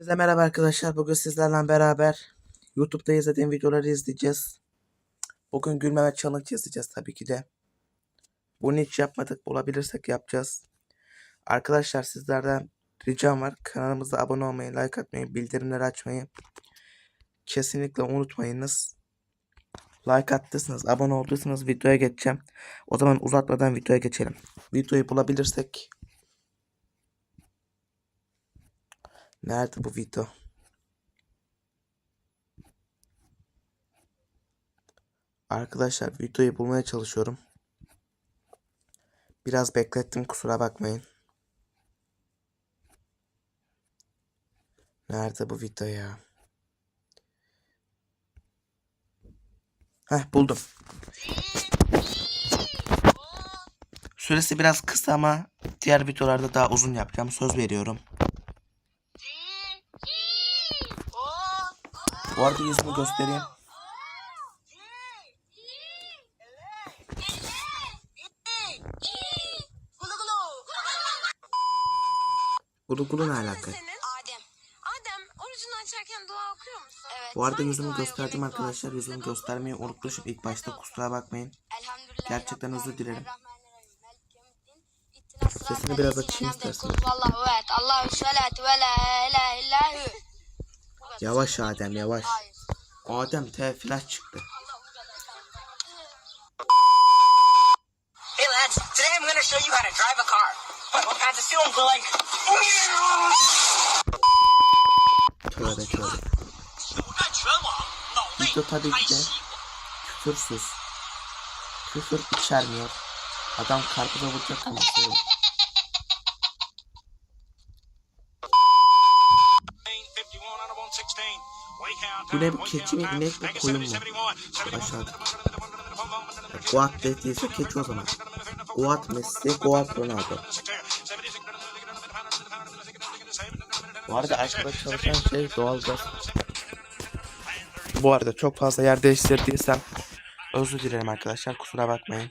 Size merhaba arkadaşlar. Bugün sizlerle beraber YouTube'da izlediğim videoları izleyeceğiz. Bugün gülmeme challenge izleyeceğiz tabii ki de. Bunu hiç yapmadık. Bulabilirsek yapacağız. Arkadaşlar sizlerden ricam var. Kanalımıza abone olmayı, like atmayı, bildirimleri açmayı kesinlikle unutmayınız. Like attıysanız, abone olduysanız videoya geçeceğim. O zaman uzatmadan videoya geçelim. Videoyu bulabilirsek Nerede bu video? Arkadaşlar videoyu bulmaya çalışıyorum. Biraz beklettim kusura bakmayın. Nerede bu video ya? Heh buldum. Süresi biraz kısa ama diğer videolarda daha uzun yapacağım. Söz veriyorum. Bu arada yüzümü göstereyim. Gulu gulu ne alaka? Adem. Adem orucunu açarken dua okuyor musun? Evet. Bu arada yüzümü gösterdim arkadaşlar. Yüzümü göstermeyi unutmuşum ilk başta kusura bakmayın. Gerçekten özür dilerim. Sesini biraz açayım istersen. kul vallahu ehad. Allahu salatu ve la ilahe illahu. Yavaş Adem yavaş. Hayır. Adem T flash çıktı. Hey lads, today I'm gonna show you how to drive a car. All kinds of films are like. Tövbe tövbe. Video tabii ki de küfürsüz. Küfür içermiyor. Adam karpuza vuracak ama söyle. Bu ne bu keçi mi inek mi koyun mu? Aşağıda. Guat dediyse keçi o zaman. Guat Messi, Guat Ronaldo. Bu arada aşkta çalışan şey doğalgaz. Bu arada çok fazla yer değiştirdiysem özür dilerim arkadaşlar kusura bakmayın.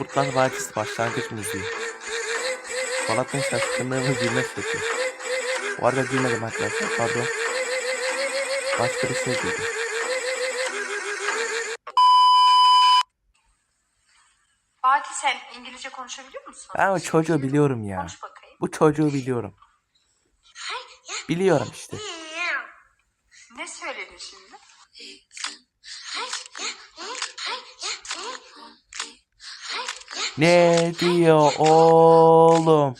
Kurtlar Vadisi başlangıç müziği. Polat'ın şaşkınlığı ve gülme sesi. Bu arada gülmedim arkadaşlar pardon. Başka bir şey duydum. Fatih sen İngilizce konuşabiliyor musun? Ben o çocuğu biliyorum ya. Konuş bakayım. Bu çocuğu biliyorum. Biliyorum işte. Ne söyledin şimdi? Ne diyor oğlum?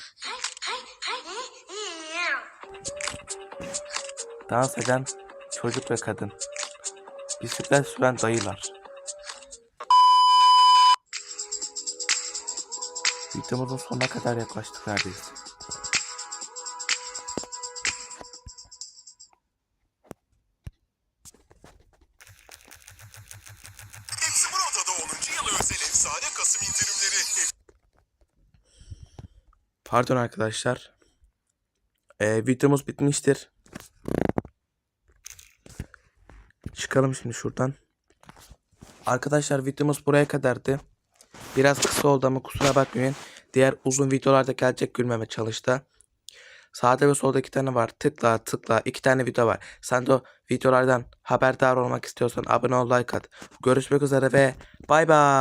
Dans eden çocuk ve kadın. Bisiklet süren dayılar. Videomuzun sonuna kadar yaklaştık neredeyse. Efsane Kasım indirimleri. Pardon arkadaşlar. Ee, videomuz bitmiştir. Çıkalım şimdi şuradan. Arkadaşlar videomuz buraya kadardı. Biraz kısa oldu ama kusura bakmayın. Diğer uzun videolarda gelecek gülmeme çalıştı. Sağda ve solda iki tane var. Tıkla tıkla iki tane video var. Sen de o videolardan haberdar olmak istiyorsan abone ol like at. Görüşmek üzere ve bay bay.